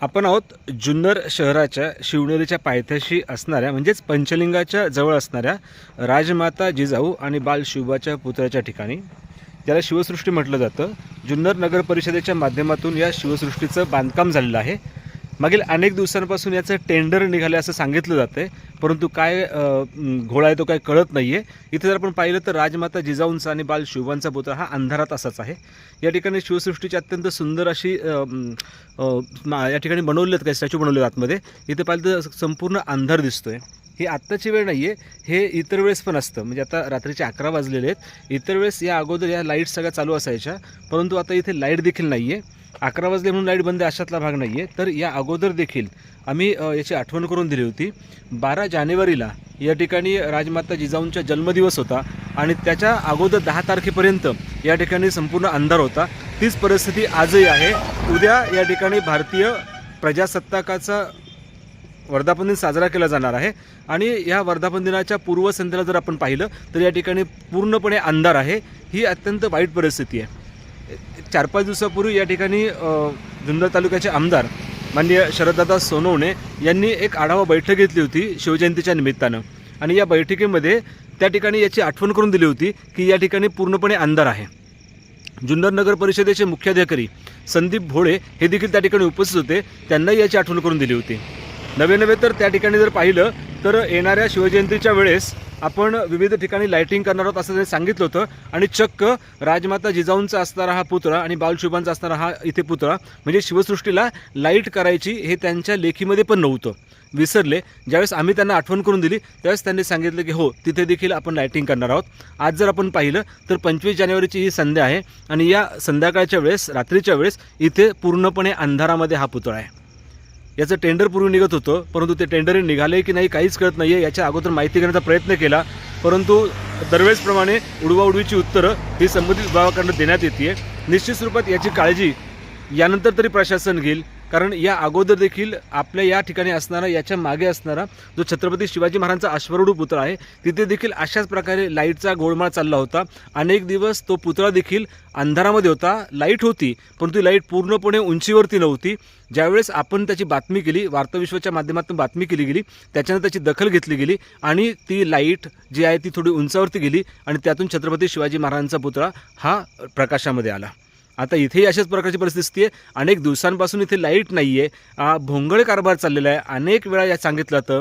आपण आहोत जुन्नर शहराच्या शिवनेरीच्या पायथ्याशी असणाऱ्या म्हणजेच पंचलिंगाच्या जवळ असणाऱ्या राजमाता जिजाऊ आणि बाल शिवबाच्या पुतळ्याच्या ठिकाणी. ज्याला शिवसृष्टी म्हटलं जातं. जुन्नर नगर परिषदेच्या माध्यमातून या शिवसृष्टीचं बांधकाम झालेलं आहे. मागील अनेक दिवसांपासून याचं टेंडर निघालं असं सांगितलं जातं आहे परंतु काय घोळा आहे तो काय कळत नाही आहे इथे जर आपण पाहिलं तर राजमाता जिजाऊंचा आणि बाल शिवबांचा पुतळा हा अंधारात असाच आहे. या ठिकाणी शिवसृष्टीची अत्यंत सुंदर अशी या ठिकाणी बनवलेत काही स्टॅच्यू बनवले आतमध्ये. इथे पाहिलं तर संपूर्ण अंधार दिसतोय. ही आत्ताची वेळ नाही आहे हे इतर वेळेस पण असतं. म्हणजे आता रात्रीचे अकरा वाजलेले आहेत. इतर वेळेस या अगोदर या लाइट सगळ्या चालू असायच्या. परंतु आता इथे लाइट देखील नाही आहे अकरा वाजले म्हणून लाइट बंद अशातला भाग नाही आहे तर या अगोदर देखील आम्ही याची आठवण करून दिली होती. बारा जानेवारीला या ठिकाणी राजमाता जिजाऊंचा जन्मदिवस होता आणि त्याच्या अगोदर दहा तारखेपर्यंत या ठिकाणी संपूर्ण अंधार होता. तीच परिस्थिती आजही आहे. उद्या या ठिकाणी भारतीय प्रजासत्ताकाचा वर्धापन दिन साजरा केला जाणार आहे. आणि या वर्धापन दिनाच्या पूर्वसंध्येला जर आपण पाहिलं तर या ठिकाणी पूर्णपणे अंधार आहे. ही अत्यंत वाईट परिस्थिती आहे. चार पाच दिवसापूर्वी या ठिकाणी जुन्नर तालुक्याचे आमदार माननीय शरददादा सोनवणे यांनी एक आढावा बैठक घेतली होती शिवजयंतीच्या निमित्तानं. आणि या बैठकीमध्ये त्या ठिकाणी याची आठवण करून दिली होती की या ठिकाणी पूर्णपणे अंधार आहे. जुन्नर नगर परिषदेचे मुख्याधिकारी संदीप भोळे हे देखील त्या ठिकाणी उपस्थित होते. त्यांनाही याची आठवण करून दिली होती. नवे नवे तर त्या ठिकाणी जर पाहिलं तर येणाऱ्या शिवजयंतीच्या वेळेस आपण विविध ठिकाणी लाईटिंग करणार आहोत असं त्यांनी सांगितलं होतं. आणि चक्क राजमाता जिजाऊंचा असणारा हा पुतळा आणि बालशुभांचा असणारा हा इथे पुतळा म्हणजे शिवसृष्टीला लाइट करायची हे त्यांच्या लेखीमध्ये पण नव्हतं. विसरले. ज्यावेळेस आम्ही त्यांना आठवण करून दिली त्यावेळेस त्यांनी सांगितलं की हो तिथे देखील आपण लाईटिंग करणार आहोत. आज जर आपण पाहिलं तर पंचवीस जानेवारीची ही संध्या आहे आणि या संध्याकाळच्या वेळेस रात्रीच्या वेळेस इथे पूर्णपणे अंधारामध्ये हा पुतळा आहे. याचं टेंडर पूर्वी निघत होतं परंतु ते टेंडर निघाले की नाही काहीच कळत नाही आहे याच्या अगोदर माहिती घेण्याचा प्रयत्न केला परंतु दरवेळेसप्रमाणे उडवाउडवीची उत्तरं ही संबंधित विभागाकडनं देण्यात येते निश्चित स्वरूपात याची काळजी यानंतर तरी प्रशासन घेईल. कारण या अगोदर देखील आपल्या या ठिकाणी असणारा याच्या मागे असणारा जो छत्रपती शिवाजी महाराजांचा अश्वरूढ पुतळा आहे तिथे देखील अशाच प्रकारे लाईटचा गोळमाळ चालला होता. अनेक दिवस तो पुतळा देखील अंधारामध्ये होता. लाइट होती परंतु लाइट पूर्णपणे उंचीवरती नव्हती. ज्यावेळेस आपण त्याची बातमी केली वार्ताविश्वाच्या माध्यमातून बातमी केली गेली त्याच्यानं त्याची दखल घेतली गेली आणि ती लाइट जी आहे ती थोडी उंचावरती गेली आणि त्यातून छत्रपती शिवाजी महाराजांचा पुतळा हा प्रकाशामध्ये आला. आता इथेही अशाच प्रकारची परिस्थिती आहे अनेक दिवसांपासून इथे लाइट नाही आहे भोंगळ कारभार चाललेला आहे. अनेक वेळा या सांगितलं तर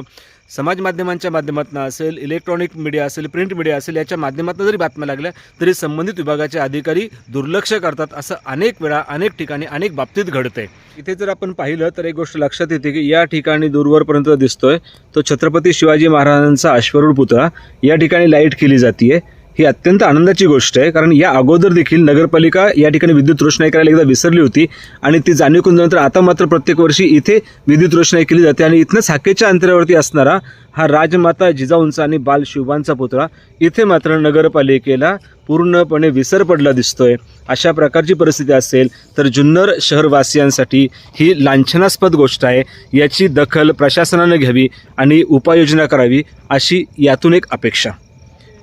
समाज माध्यमांच्या माध्यमातून असेल इलेक्ट्रॉनिक मीडिया असेल प्रिंट मीडिया असेल याच्या माध्यमातून जरी बातम्या लागल्या तरी संबंधित विभागाचे अधिकारी दुर्लक्ष करतात. असं अनेक वेळा अनेक ठिकाणी अनेक बाबतीत घडते इथे जर आपण पाहिलं तर एक गोष्ट लक्षात येते की या ठिकाणी दूरवरपर्यंत दिसतोय तो छत्रपती शिवाजी महाराजांचा अश्वरूढ पुतळा. या ठिकाणी लाइट केली जाते ही अत्यंत आनंदाची गोष्ट आहे कारण या अगोदर देखील नगरपालिका या ठिकाणी विद्युत रोषणाई करायला एकदा विसरली होती आणि ती जाणीव करून झाल्यानंतर आता मात्र प्रत्येक वर्षी इथे विद्युत रोषणाई केली जाते. आणि इथनंच हाकेच्या अंतरावरती असणारा हा राजमाता जिजाऊंचा आणि बाल शिवबांचा पुतळा इथे मात्र नगरपालिकेला पूर्णपणे विसर पडला दिसतोय. अशा प्रकारची परिस्थिती असेल तर जुन्नर शहरवासियांसाठी ही लांछनास्पद गोष्ट आहे. याची दखल प्रशासनानं घ्यावी आणि उपाययोजना करावी अशी यातून एक अपेक्षा.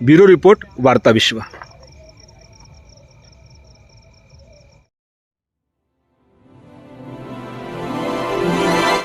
ब्युरो रिपोर्ट वार्ता विश्वा